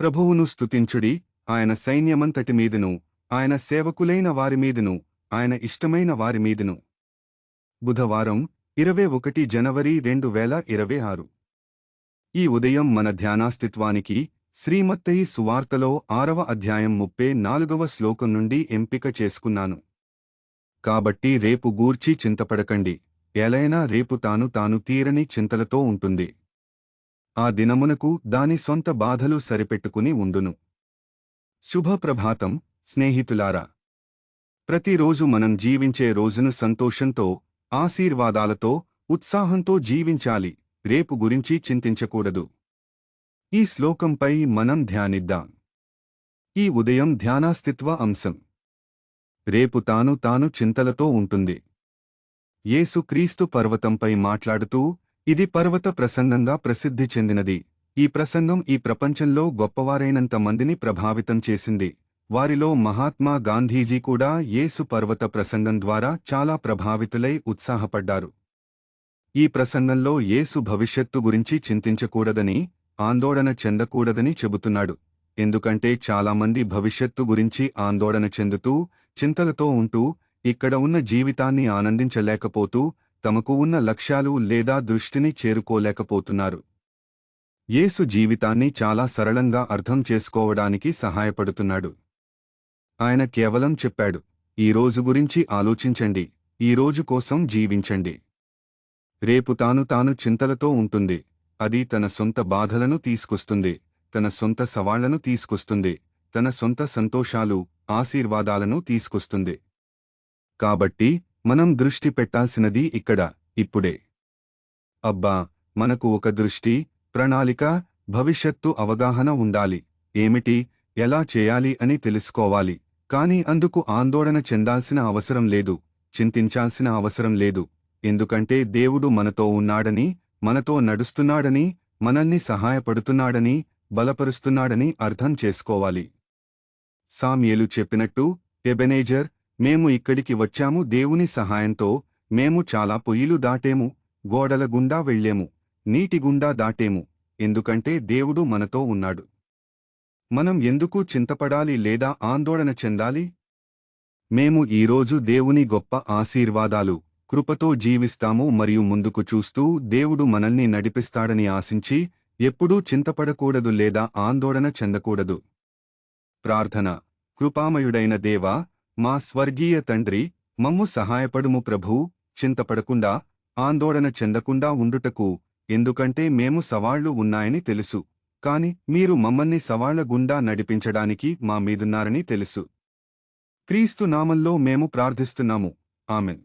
ప్రభువును స్తుతించుడి ఆయన సైన్యమంతటి మీదను ఆయన సేవకులైన వారిమీదును ఆయన ఇష్టమైన వారిమీదును బుధవారం ఇరవై ఒకటి జనవరి రెండు వేల ఇరవై ఆరు. ఈ ఉదయం మన ధ్యానాస్తిత్వానికి శ్రీమత్తయి సువార్తలో ఆరవ అధ్యాయం ముప్పై నాలుగవ శ్లోకం నుండి ఎంపిక చేసుకున్నాను. కాబట్టి రేపు గూర్చి చింతపడకండి ఎలైనా రేపు తాను తాను తీరని చింతలతో ఉంటుంది. ఆ దినమునకు దాని సొంత బాధలు సరిపెట్టుకుని ఉండును. శుభప్రభాతం స్నేహితులారా! ప్రతిరోజు మనం జీవించే రోజును సంతోషంతో ఆశీర్వాదాలతో ఉత్సాహంతో జీవించాలి. రేపు గురించి చింతించకూడదు. ఈ శ్లోకంపై మనం ధ్యానిద్దాం. ఈ ఉదయం ధ్యానాస్తిత్వ అంశం. రేపు తాను తాను చింతలతో ఉంటుంది. యేసుక్రీస్తు పర్వతంపై మాట్లాడుతూ ఇది పర్వత ప్రసంగంగా ప్రసిద్ధి చెందినది. ఈ ప్రసంగం ఈ ప్రపంచంలో గొప్పవారైనంత మందిని ప్రభావితం చేసింది. వారిలో మహాత్మా గాంధీజీ కూడా యేసు పర్వత ప్రసంగం ద్వారా చాలా ప్రభావితులై ఉత్సాహపడ్డారు. ఈ ప్రసంగంలో యేసు భవిష్యత్తు గురించి చింతించకూడదని ఆందోళన చెందకూడదని చెబుతున్నాడు. ఎందుకంటే చాలామంది భవిష్యత్తు గురించి ఆందోళన చెందుతూ చింతలతో ఉంటూ ఇక్కడ ఉన్న జీవితాన్ని ఆనందించలేకపోతూ తమకు ఉన్న లక్ష్యాలు లేదా దృష్టిని చేరుకోలేకపోతున్నారు. యేసు జీవితాన్ని చాలా సరళంగా అర్థం చేసుకోవడానికి సహాయపడుతున్నాడు. ఆయన కేవలం చెప్పాడు ఈ రోజు గురించి ఆలోచించండి ఈ రోజు కోసం జీవించండి. రేపు తాను తాను చింతలతో ఉంటుంది అది తన సొంత బాధలను తీసుకొస్తుంది తన సొంత సవాళ్ళను తీసుకొస్తుంది తన సొంత సంతోషాలు ఆశీర్వాదాలను తీసుకొస్తుంది. కాబట్టి మనం దృష్టి పెట్టాల్సినది ఇక్కడ ఇప్పుడే. అబ్బా మనకు ఒక దృష్టి ప్రణాళిక భవిష్యత్తు అవగాహన ఉండాలి. ఏమిటి ఎలా చేయాలి అని తెలుసుకోవాలి. కాని అందుకు ఆందోళన చెందాల్సిన అవసరం లేదు చింతించాల్సిన అవసరం లేదు. ఎందుకంటే దేవుడు మనతో ఉన్నాడని మనతో నడుస్తున్నాడని మనల్ని సహాయపడుతున్నాడని బలపరుస్తున్నాడని అర్థం చేసుకోవాలి. సామ్యేలు చెప్పినట్టు ఎబెనేజర్ మేము ఇక్కడికి వచ్చాము దేవుని సహాయంతో. మేము చాలా పొయ్యిలు దాటేము గోడల గుండా వెళ్ళేము నీటి గుండా దాటేము ఎందుకంటే దేవుడు మనతో ఉన్నాడు. మనం ఎందుకు చింతపడాలి లేదా ఆందోళన చెందాలి? మేము ఈరోజు దేవుని గొప్ప ఆశీర్వాదాలు కృపతో జీవిస్తాము మరియు ముందుకు చూస్తూ దేవుడు మనల్ని నడిపిస్తాడని ఆశించి ఎప్పుడూ చింతపడకూడదు లేదా ఆందోళన చెందకూడదు. ప్రార్థన. కృపామయుడైన దేవా మా స్వర్గీయ తండ్రి మమ్ము సహాయపడుము ప్రభూ చింతపడకుండా ఆందోళన చెందకుండా ఉండుటకు ఎందుకంటే మేము సవాళ్ళు ఉన్నాయని తెలుసు. కాని మీరు మమ్మల్ని సవాళ్ళ గుండా నడిపించడానికి మా మీదున్నారని తెలుసు. క్రీస్తు నామంలో మేము ప్రార్థిస్తున్నాము. ఆమెన్.